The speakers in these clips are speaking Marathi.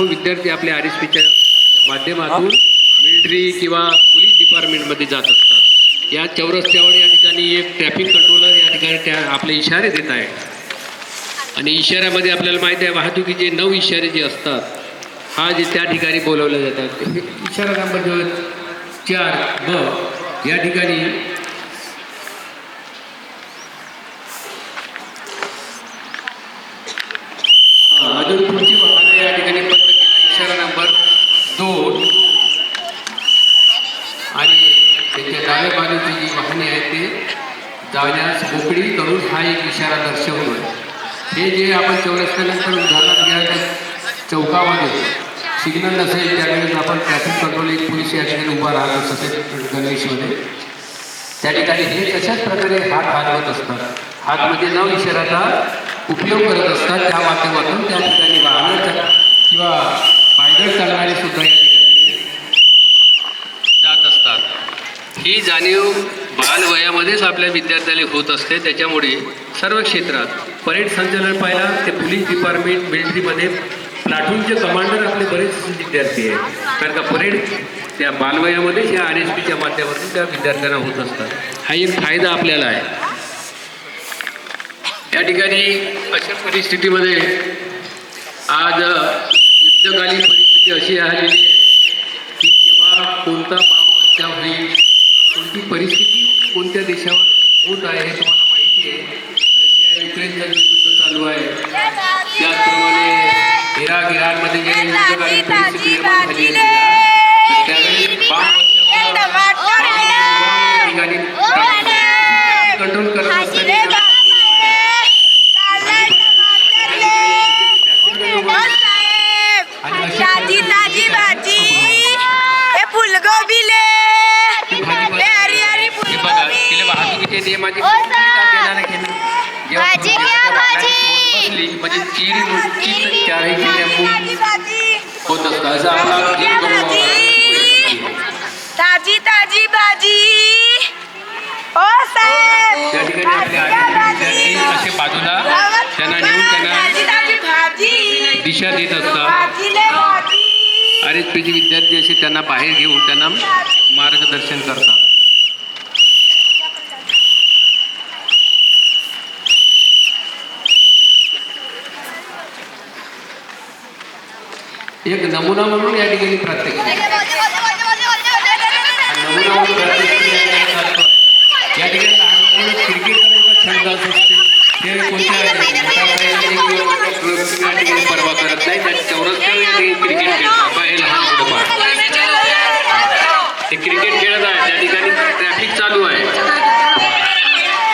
विद्यार्थी आपल्या आर एस पीच्या माध्यमातून मिलिटरी किंवा पोलीस डिपार्टमेंटमध्ये जात असतात. या चौरस्त्यावर या ठिकाणी एक ट्रॅफिक कंट्रोलर या ठिकाणी त्या आपले इशारे देत आहे आणि इशाऱ्यामध्ये आपल्याला माहिती आहे वाहतुकीचे नऊ इशारे जे असतात हा जे त्या ठिकाणी बोलवले जातात. इशारा नंबर जो चार ब या ठिकाणी हा, अजून पुढची वाहनं या ठिकाणी बंद केला इशारा नंबर दोन आणि त्याच्या डाव्या बाजूची जी वाहने आहेत ते जाण्यास मोकळी करून हा एक इशारा दर्शवतोय हे जे आपण चौरस्त्यानंतर उदाहरणात घ्या चौकामध्ये सिग्नल नसेल त्यावेळेस आपण ट्रॅफिक कंट्रोल एक पोलीस या ठिकाणी उभा राहतो सफेद गणेशमध्ये. त्या ठिकाणी हे तशाच प्रकारे हात हलवत असतात? हात म्हणजे नव इशाराचा उपयोग करत असतात त्या माध्यमातून त्या ठिकाणी वाहनाचा किंवा पायदळ चालणारे सुद्धा या ठिकाणी जात असतात. ही जाणीव बालवयामध्येच आपल्या विद्यार्थ्याला होत असते त्याच्यामुळे सर्व क्षेत्रात परेड संचालन पाहिला. ते पोलीस डिपार्टमेंट मिलिटरीमध्ये. प्लाटूनचे कमांडर आपले बरेच विद्यार्थी आहेत. कारण का परेड त्या बालवयामध्येच या आर एस पीच्या माध्यमातून त्या विद्यार्थ्यांना होत असतात. हा एक फायदा आपल्याला आहे. या ठिकाणी अशा परिस्थितीमध्ये आज युद्धकालीन परिस्थिती अशी आलेली आहे की केव्हा कोणता बाबच्या होईल कोणती परिस्थिती कोणत्या देशावर होत आहे हे तुम्हाला माहिती आहे रशिया युक्रेनचं जे युद्ध चालू आहे. त्याचप्रमाणे इराक इराणमध्ये जे युद्धकालीन परिस्थिती निर्माण झाली आहे तर त्यावेळेस बाम ठिकाणी कंट्रोल करत असताना ताजी ताजी भाजी हे फुलगोबी. ले हरी हरी बघा तिला फुलगोबी वाहतुकीचे नियमाची ओ पूर्तता साहेब. देणार आहे की नाही? जेव्हा भाजी तुम्ही घ्या, त्या वाहनात भाजी. चीड नुकतीच चारही होत असतं असं. ताजी ताजी भाजी ओ साहेब. त्या ठिकाणी आपले आदिवासी विद्यार्थी असे बाजूला त्यांना नेऊन त्यांना दिशा देत असतात. आर एस पीचे विद्यार्थी असे त्यांना बाहेर घेऊन त्यांना मार्गदर्शन करतात. एक नमुना म्हणून या ठिकाणी प्रात्यक्षिक नमुना म्हणून या ठिकाणी लहान मुलं क्रिकेटचा छंद असते. ते कोणत्या परवा करत नाही त्या ठिकाणी क्रिकेट खेळतात बाहेर लहान मुलं पाहतात. ते क्रिकेट खेळत आहे त्या ठिकाणी ट्रॅफिक चालू आहे.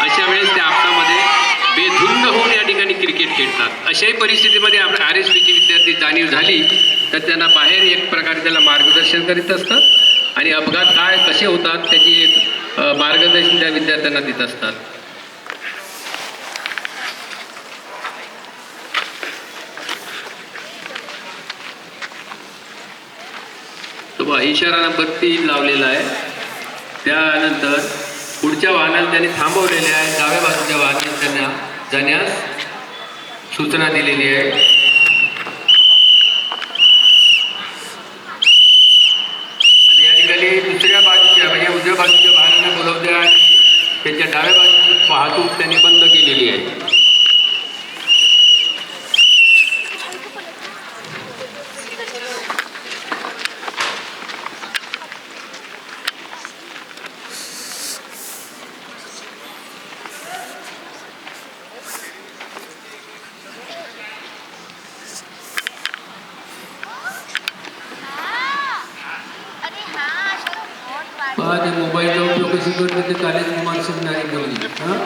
अशा वेळेस त्या आपल्यामध्ये बेधुंद होऊन या ठिकाणी क्रिकेट खेळतात. अशाही परिस्थितीमध्ये आपल्या आर एस पीची विद्यार्थी जाणीव झाली तर त्यांना बाहेर एक प्रकारे त्याला मार्गदर्शन करीत असतात. आणि अपघात काय कसे होतात त्याची एक मार्गदर्शन त्या विद्यार्थ्यांना देत असतात. तो इशारा बत्ती लावलेला आहे. त्यानंतर पुढच्या वाहनाला त्यांनी थांबवलेले आहे. डाव्या बाजूच्या वाहनाला त्यांना जाण्यास सूचना दिलेली आहे आणि या ठिकाणी दुसऱ्या बाजूच्या म्हणजे उजव्या बाजूच्या वाहनाला बोलवते आणि त्याच्या डाव्या बाजूची वाहतूक त्यांनी बंद केलेली आहे पहा ते कशी करते ते कालेज कुमार शिकणारी मुलगी हां?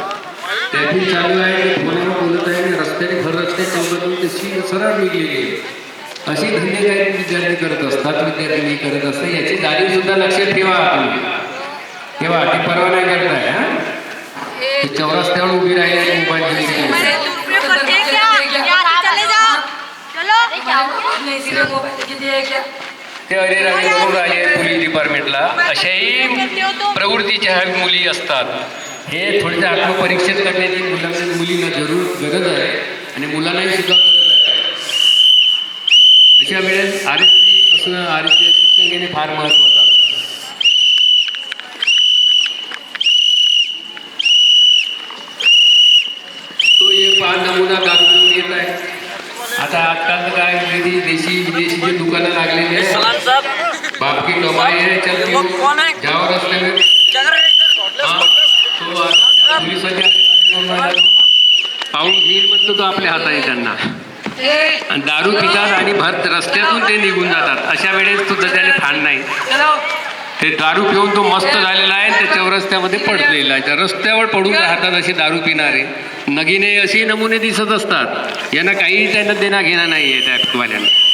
ट्रॅफिक चालू आहे फोनवर बोलत आहे रस्त्याने भर रस्ते चौकातून तशी सरळ निघलेली आहे. अशी धंदे काही विद्यार्थी करत असतात विद्यार्थी करत असतात याची जाणीव सुद्धा लक्षात ठेवा तुम्ही ठेवा ती परवा नाही करताय हा? चौरस्त्यावर उभी राहिली मोबाईल चलो ते अरे राजे बघून राहिले पोलीस डिपार्टमेंटला अशाही प्रवृत्तीच्या ह्या मुली असतात. हे थोड्या आत्मपरीक्षण करण्याची मुलांना मुलींना जरूर गरज आहे आणि मुलांनाही सुद्धा गरज आहे. अशा वेळेस आर एस असणं आर एस पी शिक्षण घेणे फार महत्त्वाचं असतं तो एक पाच नमुना आहे आता आजकाल काय विदेशी देशी विदेशी जे दुकानं लागलेली आहे सलाम साहब. बाप की कमाई घेईल म्हणतो तो आपल्या हात आहे त्यांना. आणि दारू पितात आणि भर रस्त्यातून ते निघून जातात. अशा वेळेस सुद्धा त्याने ठाण नाही. ते दारू पिऊन तो मस्त झालेला आहे आणि त्या चौरस्त्यामध्ये पडलेला आहे. त्या रस्त्यावर पडून राहतात असे दारू पिणारे. नगीने असे नमुने दिसत असतात. यांना काही त्यांना देणं घेणं नाही आहे त्या वाल्यांना.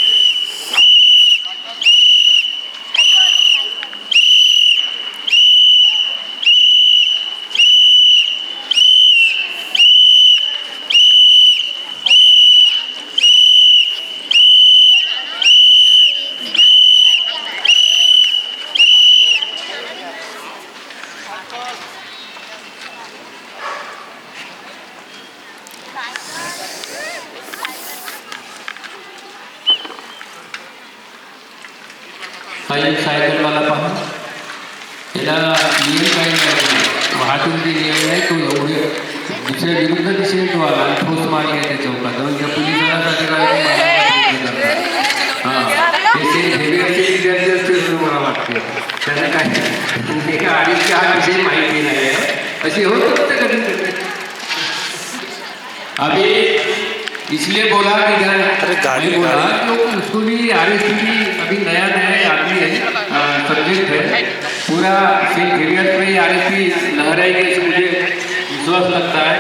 विषय माहिती नाही आहे अशी होत अभी इसलिए बोला कि अरे गाड़ी बोला तो उसको भी आर एस अभी नया नया आदमी है सब्जेक्ट है। पूरा सेंट झेवियर में आर एस पी लहराएगी ऐसे मुझे विश्वास लगता है।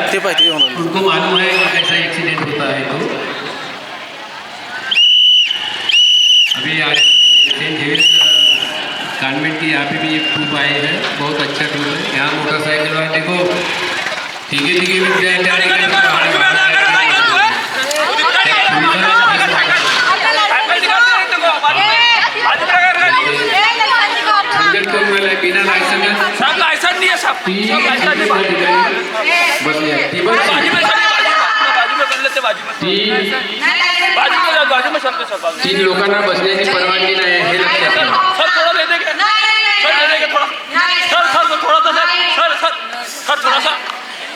उनको मालूम है कैसा एक्सीडेंट होता है तो। गवर्नमेंट की यहाँ पे भी एक ट्रूप आए हैं। बहुत अच्छा ट्रूप है। यहाँ मोटरसाइकिल वाले देखो धीरे धीरे मिल जाए बिना लाइसेंस में सब लाइसेंस नहीं है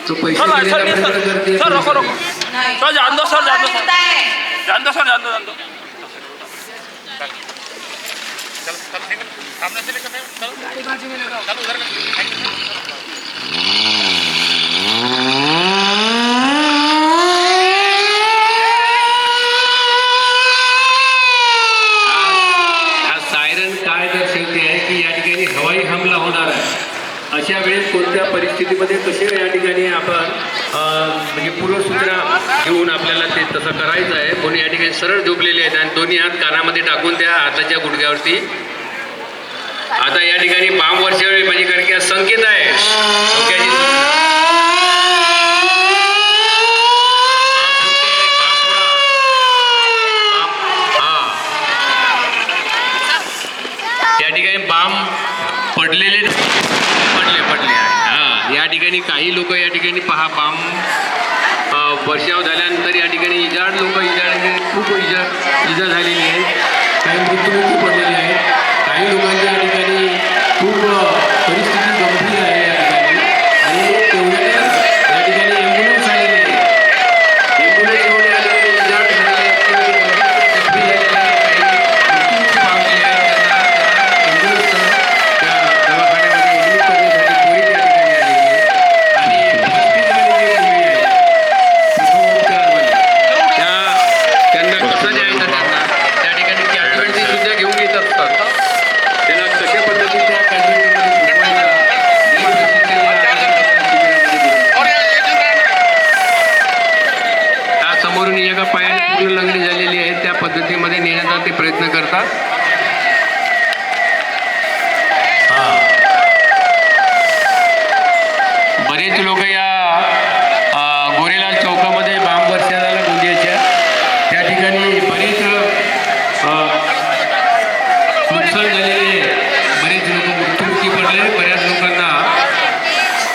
तो पैसे सर लाइसेंस देण्याचा नहीं प्रयत्न सर करते सर रोको रोको सर जान दो सर जान दो सर जान दो सर जान दो जान दो हा सायरन काय दर्शवते आहे की या ठिकाणी हवाई हमला होणार आहे. अशा वेळेस कोणत्या परिस्थितीमध्ये कसे या ठिकाणी आपण म्हणजे पूर्वसूचना घेऊन आपल्याला ते तसं करायचं आहे कोणी या ठिकाणी सरळ झोपलेले आहेत आणि दोन्ही हात कानामध्ये टाकून त्या हाताच्या गुडघ्यावरती आता या ठिकाणी बाम वर्षावेळी म्हणजे कारण की संकेत आहे डोक्याची सूचना. हा या ठिकाणी बाम पडलेले पडले पडले आहे हा या ठिकाणी काही लोक या ठिकाणी पहा बाम वर्षाव झाल्यानंतर या ठिकाणी इजाड लोक इजाड खूप इजा इजा झालेली आहे काही मृत्यूमुखी पडलेले आहेत. काही लोकांच्या या ठिकाणी खूप अ, परिस्थिती गंभीर आहे या ठिकाणी आणि तेवढ्यातच या ठिकाणी ॲम्ब्युलन्स आलेली आहे ॲम्ब्युलन्स एवढे या ठिकाणी इजाड झालेले आहेत किंवा ते गंभीर जखमी झालेले आहेत काही मृत्यूमुखी पावलेले आहेत त्यांना ॲम्ब्युलन्सचं त्या दवाखान्यामध्ये ॲडमिट करण्यासाठी पोलीस या ठिकाणी आलेली आहे आणि हॉस्पिटलमध्ये जे मुली आहेत प्रथमोपचारमध्ये, त्या त्यांना कसं न्यायचं त्यांना त्या ठिकाणी कॅजुअल्टी सुद्धा घेऊन येत असतात त्यांना कशा पद्धतीने त्या कॅजुअल्टीमध्ये झोपवायचं, हे प्रशिक्षण या शिबिरामध्ये दिलं. त्या समोरून एका पायाने पूर्ण लंगडी झालेली आहे त्या पद्धतीमध्ये नेण्याचा ते प्रयत्न करतात बरेच लोक या अ, गोरेलाल चौकामध्ये बांब वर्षाला गोंदियाच्या त्या ठिकाणी बरेच अ, नुकसान झालेले बरेच लोक मृत्युमुखी पडले बऱ्याच लोकांना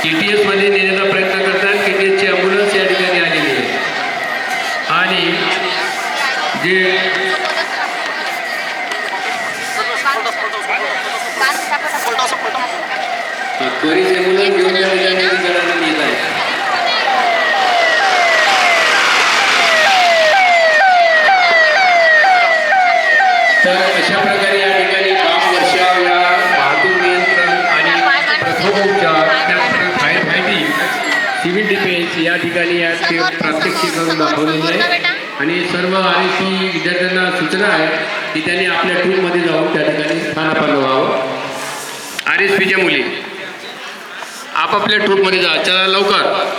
के टी एसमध्ये नेण्याचा प्रयत्न करतात के टी एसची ॲम्ब्युलन्स या ठिकाणी आलेली आहे आणि जे त्वरित मुलं घेऊन ठिकाणी येत तर अशा प्रकारे या ठिकाणी काम वर्षा या वाहतूक नियंत्रण आणि प्रथमोपचार त्यानंतर फायर फायटिंग सिव्हिल डिफेन्स या ठिकाणी या प्रात्यक्षिक करून दाखवलेलं आहे आणि सर्व आय सी विद्यार्थ्यांना सूचना आहे की त्यांनी आपल्या ट्रूपमध्ये जाऊन त्या ठिकाणी स्थानापन्न व्हावं. आर एस पीच्या मुली. आपापल्या ट्रूपमध्ये जा. चला लवकर.